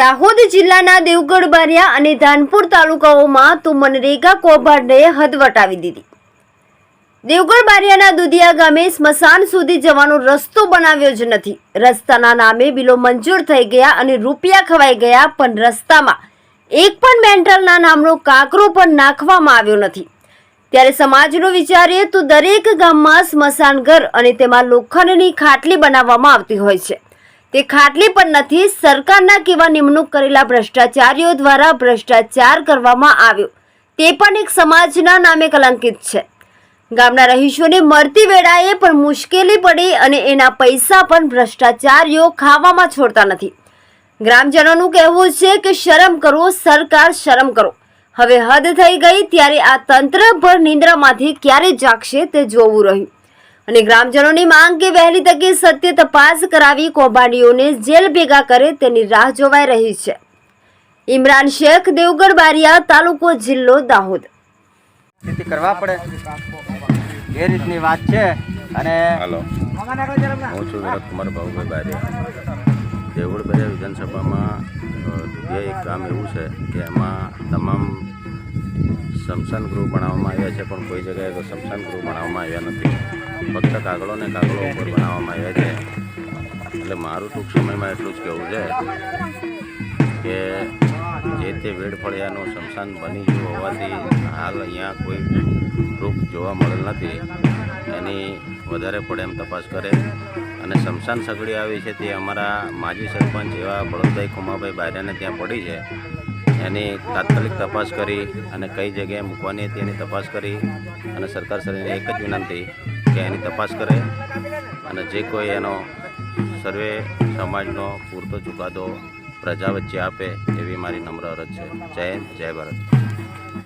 દાહોદ જિલ્લાના દેવગઢ, બારિયા અને ધાનપુર તાલુકાઓમાં તો મનરેગા કૌભાંડે હદ વટાવી દીધી. દેવગઢ, બારિયાના દુધિયા ગામે સ્મશાન સુધી જવાનો રસ્તો બનાવ્યો જ નથી. રસ્તાના નામે બિલો મંજૂર થઈ ગયા અને રૂપિયા ખવાઈ ગયા, પણ રસ્તામાં એક પણ મેન્ટલના નામનો કાંકરો પણ નાખવામાં આવ્યો નથી. ત્યારે સમાજનો વિચારીએ તો દરેક ગામમાં સ્મશાન ઘર અને તેમાં લોખંડની ખાટલી બનાવવામાં આવતી હોય છે. તે ખાટલી પણ નથી, સરકારના કેવા નિમણૂક કરેલા ભ્રષ્ટાચારીઓ દ્વારા ભ્રષ્ટાચાર કરવામાં આવ્યો. તે પણ એક સમાજના નામે કલંકિત છે. ગામના રહીશોને મળતી વેળાએ પણ મુશ્કેલી પડી અને એના પૈસા પણ ભ્રષ્ટાચારીઓ ખાવામાં છોડતા નથી. ગ્રામજનોનું કહેવું છે કે શરમ કરો, સરકાર શરમ કરો. હવે હદ થઈ ગઈ ત્યારે આ તંત્ર પર નિંદ્રામાંથી ક્યારે જાગશે તે જોવું રહ્યું. અને ગ્રામજનોની માંગ કે વહેલી તકે સત્ય તપાસ કરાવી કૌભાંડીઓને જેલ ભેગા કરે તેની રાહ જોવાઈ રહી છે. ઇમરાન શેખ દેવગઢ બારિયા તાલુકો જિલ્લો દાહોદ. કરવા પડે. એ રીતની વાત છે. અને હાલો. હું છું વિનોદ કુમાર બાબુભાઈ બારિયા. દેવગઢ બારિયા વિધાનસભામાં અ, એક કામ એવું છે કે એમાં તમામ શમશાન ગૃહ બનાવવામાં આવ્યા છે પણ કોઈ જગ્યાએ તો શમશાન ગૃહ બનાવવામાં આવ્યા નથી. ફક્ત કાગળો ને કાગળો ઉપર બનાવવામાં આવ્યા છે. એટલે મારું ટૂંક સમયમાં એટલું જ કહેવું છે કે જે તે વેડફળિયાનું બની ગયું હોવાથી હાલ અહીંયા કોઈ ગ્રુપ જોવા મળેલ નથી. એની વધારે પડે એમ તપાસ કરે. અને શમશાન સગડી આવી છે તે અમારા માજી સરપંચ એવા બળદભાઈ ખુમાભાઈ બારિયાને ત્યાં પડી છે. એની તાત્કાલિક તપાસ કરી અને કઈ જગ્યાએ મૂકવાની હતી એની તપાસ કરી. અને સરકાર શ્રીને એક જ વિનંતી કે એની તપાસ કરે. અને જે કોઈ એનો સર્વે સમાજનો પૂરતો ચુકાદો પ્રજા વચ્ચે આપે એવી મારી નમ્ર અરજ છે. જય જય ભારત.